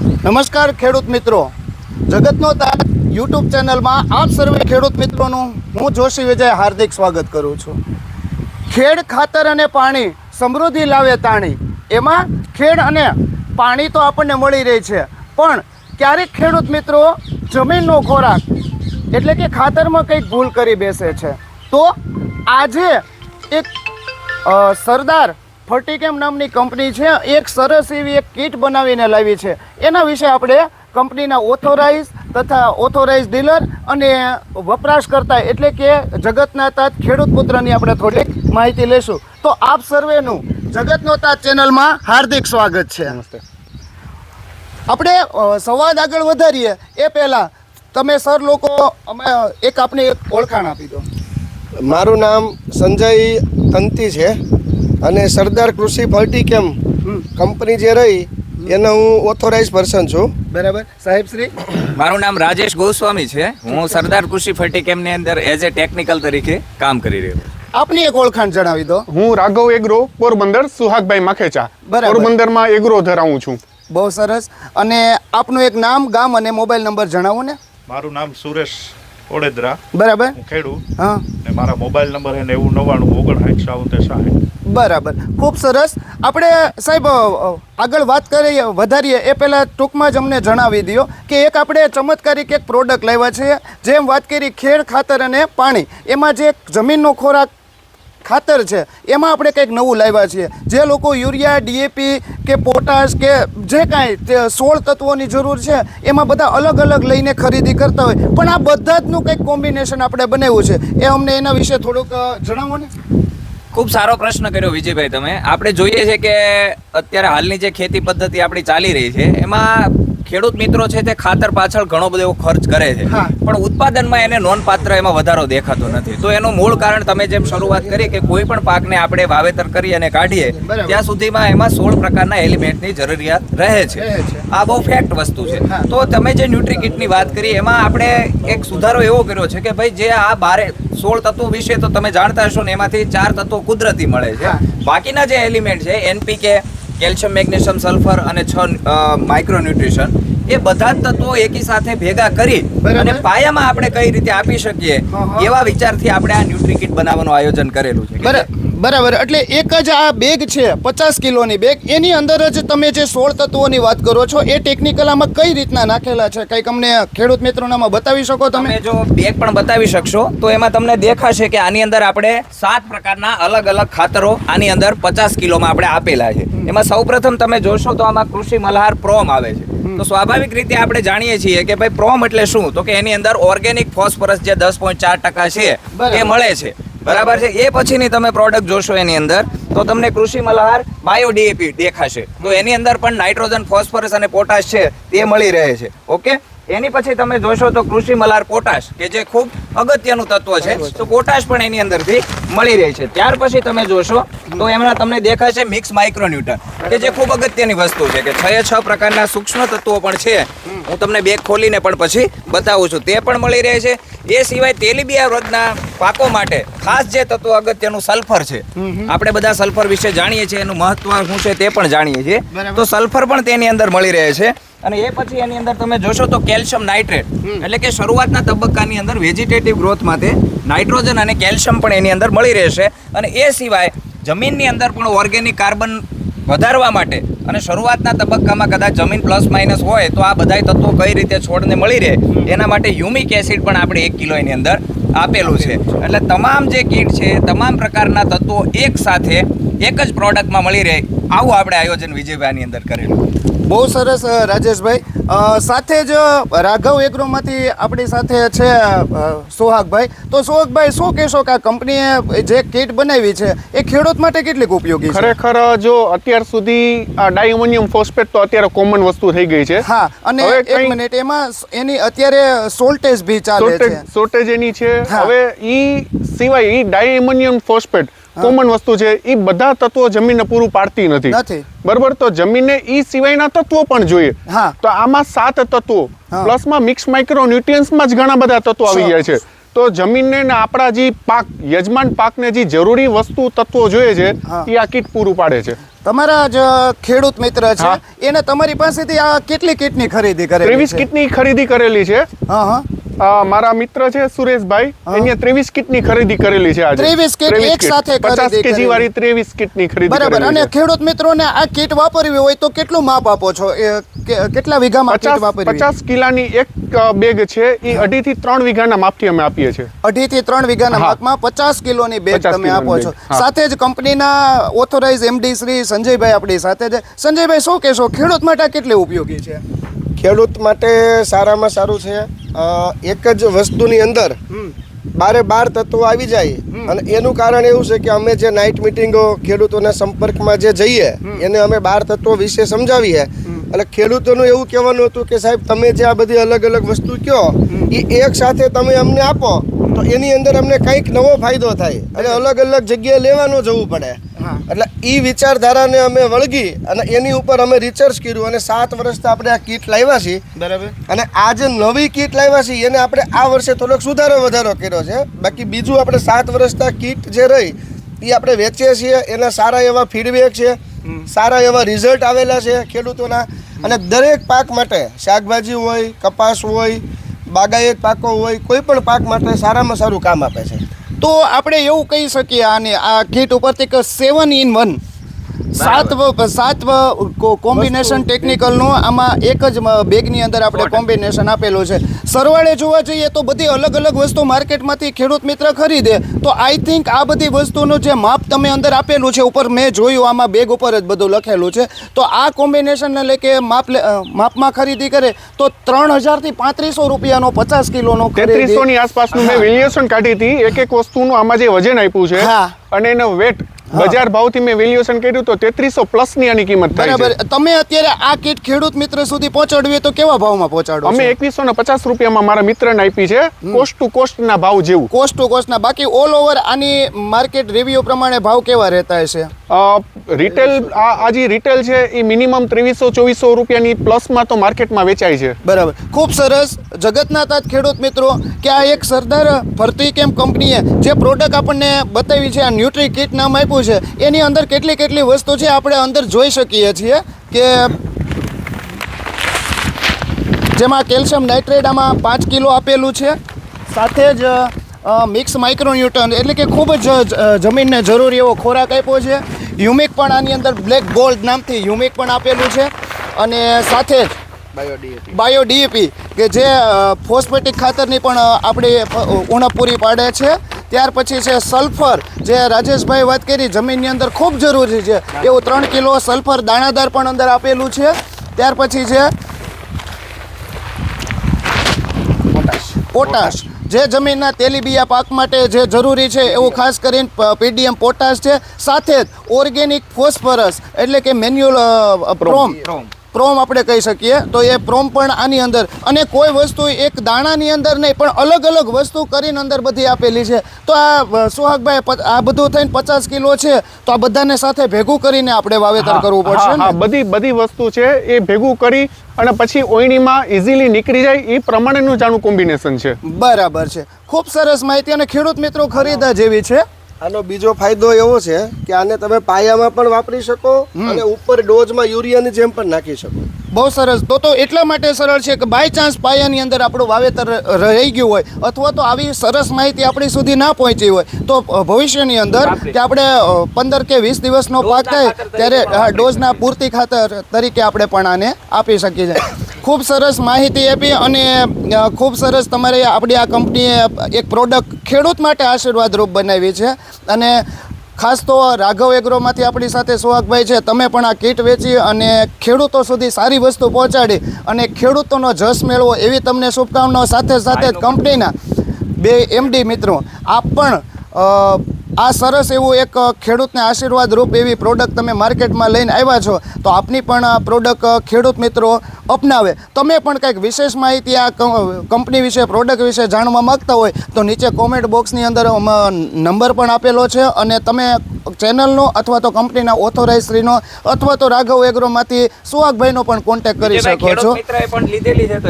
નમસ્કાર ખેડૂત મિત્રો. જગતનો તાત યુટ્યુબ ચેનલમાં આપ સર્વે ખેડૂત મિત્રોનું હું જોશી વિજય હાર્દિક સ્વાગત કરું છું. ખેડ ખાતર અને પાણી સમૃદ્ધિ લાવે તાણી. એમાં ખેડ અને પાણી તો આપણને મળી રહી છે. પણ ક્યારેક ખેડૂત મિત્રો જમીનનો ખોરાક એટલે કે ખાતરમાં કંઈક ભૂલ કરી બેસે છે. તો આજે એક સરદાર ફર્ટિકેમ નામની કંપની છે. એક સરસ એવી એક કીટ બનાવીને લાવી છે. એના વિશે આપણે કંપનીના ઓથોરાઇઝ તથા ઓથોરાઇઝ ડીલર અને વપરાશકર્તા એટલે કે જગતના તાત ખેડૂત પુત્રની આપણે થોડીક માહિતી લેશું તો આપ સર્વેનું જગતનો તાત ચેનલમાં હાર્દિક સ્વાગત છે. આપણે સંવાદ આગળ વધારીએ. એ પહેલાં તમે સર લોકો અમે એક આપને એક ઓળખાણ આપી દો. મારું નામ સંજય કંતી છે. અને સરદાર કૃષિ ફર્ટિકેમ હમ, કંપની જે રહી એનો હું ઓથોરાઇઝ પર્સન છું. બરાબર. સાહેબ શ્રી? મારું નામ રાજેશ ગોસ્વામી છે. હું સરદાર કૃષિ ફર્ટિકેમની અંદર એઝ એ ટેકનિકલ તરીકે કામ કરી રહ્યો આપની એક ઓળખાણ જણાવી દો. હું રાઘવ એગ્રો પોરબંદર સુહાગભાઈ માખેચા. બરાબર. પોરબંદરમાં એગ્રો ધરાવું છું. બહુ સરસ. અને આપનું એક નામ ગામ અને મોબાઈલ નંબર જણાવો ને. મારું નામ સુરેશ ઓડેદરા બરાબર. ખેડૂ. હા. ને મારા મોબાઈલ નંબર છે નેવું નવ્વાણું ઓગણસાઠ સાવતેર સાઠ. બરાબર. ખૂબ સરસ. આપણે સાહેબ આગળ વાત કરીએ વધારીએ. એ પહેલાં ટૂંકમાં જ અમને જણાવી દો કે એક આપણે ચમત્કારિક એક પ્રોડક્ટ લાવ્યા છે જેમ વાત કરી ખેડ ખાતર અને પાણી. એમાં જે જમીનનો ખોરાક ખાતર છે. એમાં આપણે કંઈક નવું લાવ્યા છીએ. જે લોકો યુરિયા ડીએપી કે પોટાશ કે જે કાંઈ સોળ તત્વોની જરૂર છે, એમાં બધા અલગ અલગ લઈને ખરીદી કરતા હોય. પણ આ બધા જનું કંઈક કોમ્બિનેશન આપણે બનાવ્યું છે. એ અમને એના વિશે થોડુંક જણાવો ને. ખૂબ સારો પ્રશ્ન કર્યો વિજયભાઈ તમે. આપણે જોઈએ છે કે અત્યારે હાલની જે ખેતી પદ્ધતિ આપણી ચાલી રહી છે, એમાં ખેડૂત મિત્રો છે તે ખાતર પાછળ ઘણો બધો એવો ખર્ચ કરે છે. પણ ઉત્પાદનમાં એને નોંધપાત્ર એમાં વધારો દેખાતો નથી. તો એનું મૂળ કારણ તમે જેમ શરૂઆત કરી કે કોઈ પણ પાકને આપણે વાવેતર કરી અને કાઢીએ ત્યાં સુધીમાં એમાં સોળ પ્રકારના એલિમેન્ટની જરૂરિયાત રહે છે. આ બહુ ફેક્ટ વસ્તુ છે. તો તમે જે ન્યુટ્રી કિટની વાત કરી એમાં આપણે એક સુધારો એવો કર્યો છે કે ભાઈ જે આ બારે સોળ તત્વો વિશે તો તમે જાણતા હશો ને એમાંથી ચાર તત્વો કુદરતી મળે છે. બાકીના જે એલિમેન્ટ છે એનપીકે કેલ્શિયમ મેગ્નેશિયમ સલ્ફર અને છ માઇક્રોન્યુટ્રિશન એ બધા તત્વો એકી સાથે ભેગા કરી અને પાયામાં આપણે કઈ રીતે આપી શકીએ. એવા વિચારથી આપણે આ ન્યુટ્રી બનાવવાનું આયોજન કરેલું છે બરા- બરાબર એટલે એક જ આ બેગ છે પચાસ કિલોની બેગ એની અંદર જ તમે જે સોળ તત્વોની વાત કરો છો એ ટેકનિકલ આમાં કઈ રીતના નાખેલા છે? કંઈક અમને ખેડૂત મિત્રોનામાં બતાવી શકો તમે? તમે જો બેગ પણ બતાવી શકશો તો એમાં તમને દેખાશે કે આની અંદર આપણે સાત પ્રકારના અલગ અલગ ખાતરો આની અંદર પચાસ કિલોમાં આપણે આપેલા છે. એમાં સૌપ્રથમ તમે જોશો તો આમાં કૃષિ મલ્હાર પ્રોમ આવે છે. તો સ્વાભાવિક રીતે આપણે જાણીએ છીએ કે ભાઈ પ્રોમ એટલે શું? તો કે એની અંદર ઓર્ગેનિક ફોસ્ફરસ જે દસ પોઈન્ટ ચાર ટકા છે એ મળે છે. બરાબર છે? એ પછીની તમે પ્રોડક્ટ જોશો એની અંદર, તો તમને કૃષિ મલ્હાર બાયો ડીએપી દેખાશે. તો એની અંદર પણ નાઇટ્રોજન ફોસ્ફરસ અને પોટાશ છે, તે મળી રહે છે. ઓકે એની પછી તમે જોશો તો કૃષિ મલાર પોટાશ કે જે ખૂબ અગત્યનું તત્વ છે તો પોટાશ પણ એની અંદરથી મળી રહે છે. ત્યાર પછી તમે જોશો તો એમના તમને દેખાશે મિક્સ માઇક્રોન્યુટન કે જે ખૂબ અગત્યની વસ્તુ છે કે છ એ છ પ્રકારના સૂક્ષ્મ તત્વો પણ છે. હું તમને બેગ ખોલીને પણ પછી બતાવું છું. તે પણ મળી રહે છે. એ સિવાય તેલીબિયા વ્રતના પાકો માટે ખાસ જે તત્વ અગત્યનું સલ્ફર છે આપણે બધા સલ્ફર વિશે જાણીએ છીએ એનું મહત્વ શું છે તે પણ જાણીએ છીએ. તો સલ્ફર પણ તેની અંદર મળી રહે છે. અને એ પછી એની અંદર તમે જોશો તો કેલ્શિયમ નાઇટ્રેટ એટલે કે શરૂઆતના તબક્કાની અંદર વેજીટેટિવ ગ્રોથ માટે નાઇટ્રોજન અને કેલ્શિયમ પણ એની અંદર મળી રહેશે. અને એ સિવાય જમીનની અંદર પણ ઓર્ગેનિક કાર્બન વધારવા માટે અને શરૂઆતના તબક્કામાં કદાચ જમીન પ્લસ માઇનસ હોય તો આ બધાય તત્વો કઈ રીતે છોડને મળી રહે એના માટે યુમિક એસિડ પણ આપણે એક કિલો એની અંદર આપેલું છે. એટલે તમામ જે કીટ છે તમામ પ્રકારના તત્વો એક સાથે એક જ પ્રોડક્ટમાં મળી રહે આવું આપણે આયોજન વિજયભાઈની અંદર કરેલું. બહુ સરસ રાજેશભાઈ. સાથે જ રાઘવ એગ્રોમાંથી આપણી સાથે છે સોહાગભાઈ. તો સોહાગભાઈ શું કહેશો કે આ કંપનીએ જે કીટ બનાવી છે એ ખેડૂત માટે કેટલીક ઉપયોગી ખરેખર જો અત્યાર સુધી આ ડાયમોનિયમ ફોસ્ફેટ તો અત્યારે કોમન વસ્તુ થઈ ગઈ છે. હા અને એક મિનિટ એમાં એની અત્યારે સોલ્ટેજ બી ચાલે છે. શોર્ટેજ એની છે. હવે ઈ સિવાય ઈ ડાયમોનિયમ ફોસ્ફેટ કોમન વસ્તુ છે એ બધા તત્વો જમીનને પૂરું પાડતી નથી. બરોબર? તો જમીનને એ સિવાયના તત્વો પણ જોઈએ. હા. તો આમાં સાત તત્વો. પ્લસમાં મિક્સ માઇક્રો ન્યુટ્રિયન્સમાં જ ઘણા બધા તત્વો આવી જાય છે. તો જમીનને ને આપણા જે પાક યજમાન પાકને જે જરૂરી વસ્તુ તત્વો જોઈએ છે એ આ કીટ પૂરું પાડે છે. તમારા જ ખેડૂત મિત્ર છે. એને તમારી પાસેથી આ કેટલી કીટની ખરીદી કરેલી ત્રેવીસ કીટની ખરીદી કરેલી છે. હા હા. મારા મિત્ર છે સુરેશભાઈ એને ત્રેવીસ કીટની ખરીદી કરેલી છે આજે. 23 કીટ એક સાથે પચાસ ખરીદી કેજી કરેલી. વાળી ત્રેવીસ કીટની ખરીદી બરાબર. અને ખેડૂત ખેડૂત મિત્રોને આ કીટ વાપરવી હોય તો કેટલું માપ આપો છો? કેટલા વીઘામાં કીટ પચાસ વાપરવી પચાસ કિલાની એક બેગ છે. એ અઢી થી ત્રણ વીઘાના માપથી અમે આપીએ છીએ. અઢી થી ત્રણ વીઘાના. માપમાં પચાસ કિલોની બેગ 50 તમે આપો છો. સાથે જ કંપનીના ઓથોરાઇઝ એમડી શ્રી સંજયભાઈ આપણી સાથે છે. સંજયભાઈ શું કહેશો? ખેડૂત માટે કેટલી ઉપયોગી છે? ખેડૂત માટે સારામાં સારું છે. એક જ વસ્તુની અંદર બારે બાર તત્વો આવી જાય. અને એનું કારણ એવું છે કે અમે જે નાઇટ મિટિંગો ખેડૂતોના સંપર્કમાં જે જઈએ એને અમે બાર તત્વો વિશે સમજાવીએ. એટલે ખેડૂતોનું એવું કહેવાનું હતું કે સાહેબ તમે જે આ બધી અલગ અલગ વસ્તુ કહો એ એક સાથે તમે અમને આપો તો એની અંદર અમને કંઈક નવો ફાયદો થાય. અને અલગ અલગ જગ્યાએ લેવાનું જવું પડે. એટલે એ વિચારધારાને અમે વળગી અને એની ઉપર અમે રિસર્ચ કર્યું અને સાત વર્ષથી આપણે આ કીટ લાવ્યા છીએ. બરાબર. અને આ જે નવી કીટ લાવ્યા છીએ એને આપણે આ વર્ષે થોડોક સુધારો વધારો કર્યો છે. બાકી બીજું આપણે સાત વર્ષના કીટ જે રહી એ આપણે વેચીએ છીએ. એના સારા એવા ફીડબેક છે. સારા એવા રિઝલ્ટ આવેલા છે ખેડૂતોના. અને દરેક પાક માટે શાકભાજી હોય કપાસ હોય બાગાયત પાકો હોય કોઈ પણ પાક માટે સારામાં સારું કામ આપે છે. તો આપણે એવું કહી શકીએ આને આ કીટ ઉપરથી કે સેવન ઇન વન સાત સાત કોમ્બિનેશન ટેકનિકલનું આમાં એક જ બેગની અંદર આપણે કોમ્બિનેશન આપેલું છે. સરવાળે જોવા જઈએ તો બધી અલગ અલગ વસ્તુ માર્કેટમાંથી ખેડૂત મિત્ર ખરીદે. તો આઈ થિંક આ બધી વસ્તુનું જે માપ તમે અંદર આપેલું છે ઉપર મેં જોયું આમાં બેગ ઉપર જ બધું લખેલું છે. તો આ કોમ્બિનેશનને લે કે માપ માપમાં ખરીદી કરે તો ત્રણ હજારથી પાંત્રીસો રૂપિયાનો પચાસ કિલોનો તેત્રીસો ની આસપાસનું મેં વેલ્યુએશન કાઢી હતી. એક એક વસ્તુનું આમાં જે વજન આપ્યું છે. અને એનો વેટ બજાર ભાવથી મેં વેલ્યુએશન કર્યું તો તેત્રીસો પ્લસની આની કિંમત થાય બરાબર. તમે અત્યારે આ કીટ ખેડૂત મિત્ર સુધી પહોંચાડવી તો કેવા ભાવમાં પહોંચાડો અમે એકવીસો ને પચાસ રૂપિયામાં મારા મિત્રને આપી છે કોસ્ટ ટુ કોસ્ટ ના ભાવ જેવું. કોસ્ટ ટુ કોસ્ટના બાકી ઓલ ઓવર આની માર્કેટ રિવ્યુ પ્રમાણે ભાવ કેવા રહેતા હશે રિટેલ આ જે રિટેલ છે એ મિનિમમ ત્રેવીસો ચોવીસો રૂપિયાની પ્લસમાં તો માર્કેટમાં વેચાય છે. બરાબર. ખૂબ સરસ. જગતના તાત ખેડૂત મિત્રો કે આ એક સરદાર ફરતી કેમ કંપનીએ જે પ્રોડક્ટ આપણને બતાવી છે આ ન્યુટ્રી કિટ નામ આપ્યું છે. એની અંદર કેટલી કેટલી વસ્તુ છે આપણે અંદર જોઈ શકીએ છીએ કે જેમાં કેલ્શિયમ નાઇટ્રેટ આમાં પાંચ કિલો આપેલું છે. સાથે જ મિક્સ માઇક્રોન્યુટન એટલે કે ખૂબ જ જમીનને જરૂરી એવો ખોરાક આપ્યો છે. હ્યુમિક પણ આની અંદર બ્લેક ગોલ્ડ નામથી હ્યુમિક પણ આપેલું છે. અને સાથે જ બાયો ડીએપી કે જે ફોસ્ફેટિક ખાતરની પણ આપણી ઉણપ પૂરી પાડે છે. ત્યાર પછી છે સલ્ફર જે રાજેશભાઈ વાત કરી, જમીનની અંદર ખૂબ જરૂરી છે. એવું ત્રણ કિલો સલ્ફર દાણાદાર પણ અંદર આપેલું છે. ત્યાર પછી છે પોટાશ. જે જમીનના તેલીબિયા પાક માટે જે જરૂરી છે એવું ખાસ કરીને પીડીએમ પોટાશ છે. સાથે જ ઓર્ગેનિક ફોસ્ફરસ એટલે કે મેન્યુઅલ પ્રોમ. પ્રોમ. આપણે કહી શકીએ તો એ પ્રોમ પણ આની અંદર. અને કોઈ વસ્તુ એક દાણાની અંદર નહીં પણ અલગ અલગ વસ્તુ કરીને અંદર બધી આપેલી છે. તો આ સુહાગભાઈ આ બધું થઈને પચાસ કિલો છે તો આ બધાને સાથે ભેગું કરીને આપણે વાવેતર કરવું પડશે બધી બધી વસ્તુ છે એ ભેગું કરી અને પછી ઓયણીમાં ઇઝીલી નીકળી જાય એ પ્રમાણેનું જાણું કોમ્બિનેશન છે. બરાબર છે. ખૂબ સરસ માહિતી અને ખેડૂત મિત્રો ખરીદા જેવી છે. આનો બીજો ફાયદો એવો છે કે આને તમે પાયામાં પણ વાપરી શકો અને ઉપર ડોઝમાં યુરિયાની જેમ પણ નાખી શકો. બહુ સરસ. તો તો એટલા માટે સરળ છે કે બાય ચાન્સ પાયાની અંદર આપણું વાવેતર રહી ગયું હોય અથવા તો આવી સરસ માહિતી આપણી સુધી ના પહોંચી હોય તો ભવિષ્યની અંદર કે આપણે પંદર કે વીસ દિવસનો પાક થાય ત્યારે હા, ડોઝના પૂરતી ખાતર તરીકે આપણે પણ આને આપી શકીએ છીએ. ખૂબ સરસ માહિતી આપી અને ખૂબ સરસ તમારે આપણી આ કંપનીએ એક પ્રોડક્ટ ખેડૂત માટે આશીર્વાદરૂપ બનાવી છે. અને ખાસ તો રાઘવ એગ્રોમાંથી આપણી સાથે સુહાગભાઈ છે. તમે પણ આ કીટ વેચી અને ખેડૂતો સુધી સારી વસ્તુ પહોંચાડી અને ખેડૂતોનો જશ મેળવો એવી તમને શુભકામનાઓ સાથે સાથે જ કંપનીના બે એમડી મિત્રો આપ પણ આ સરસ એવું એક ખેડૂતને આશીર્વાદ રૂપ એવી પ્રોડક્ટ તમે માર્કેટમાં લઈને આવ્યા છો તો આપની પણ આ પ્રોડક્ટ ખેડૂત મિત્રો અપનાવે. તમે પણ કંઈક વિશેષ માહિતી આ કંપની વિશે પ્રોડક્ટ વિશે જાણવા માંગતા હોય તો નીચે કોમેન્ટ બોક્સની અંદર નંબર પણ આપેલો છે અને તમે ચેનલનો અથવા તો કંપનીના ઓથોરાઇઝરીનો અથવા તો રાઘવ એગ્રોમાંથી સુહાગભાઈનો પણ કોન્ટેક્ટ કરી શકો છો.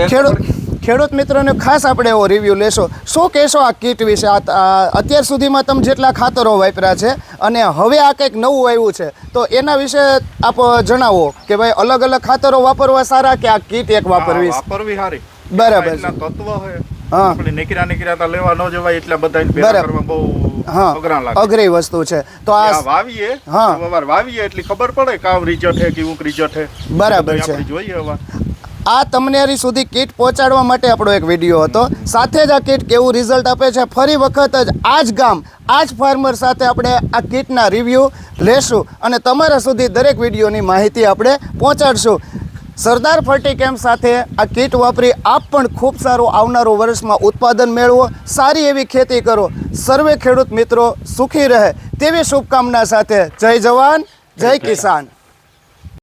ખેડૂત ખેડૂત મિત્રોને ખાસ આપણે એવો રિવ્યૂ લેશો શું કહેશો આ કીટ વિશે આ અત્યાર સુધીમાં તમે જેટલા ખાતરો વાપર્યા છે અને હવે આ કંઈક નવું આવ્યું છે તો એના વિશે આપ જણાવો કે ભાઈ અલગ અલગ ખાતરો વાપરવા સારા કે આ કીટ એક વાપરવી વાપરવી સારી બરાબર તત્વ હોય હા. આપણે નીકળ્યા નીકળ્યા તા લેવા ન જવાય એટલા બધા બરાબર. બહુ હા અઘરા વસ્તુ છે તો આ વાવીએ હા. વાવીએ એટલી ખબર પડે કામ રિઝલ્ટ છે ઊંક રિઝલ્ટ છે બરાબર છે. જોઈએ અવાર આ તમનેરી સુધી કીટ પહોંચાડવા માટે આપણો એક વીડિયો હતો. સાથે જ આ કીટ કેવું રિઝલ્ટ આપે છે? ફરી વખત જ આ જ ગામ આ જ ફાર્મર સાથે આપણે આ કીટના રિવ્યૂ લેશું અને તમારા સુધી દરેક વિડીયોની માહિતી આપણે પહોંચાડશું. સરદાર ફર્ટી કેમ્પ સાથે આ કીટ વાપરી આપ પણ ખૂબ સારું આવનારું વર્ષમાં ઉત્પાદન મેળવો સારી એવી ખેતી કરો. સર્વે ખેડૂત મિત્રો સુખી રહે. તેવી શુભકામના સાથે જય જવાન જય કિસાન.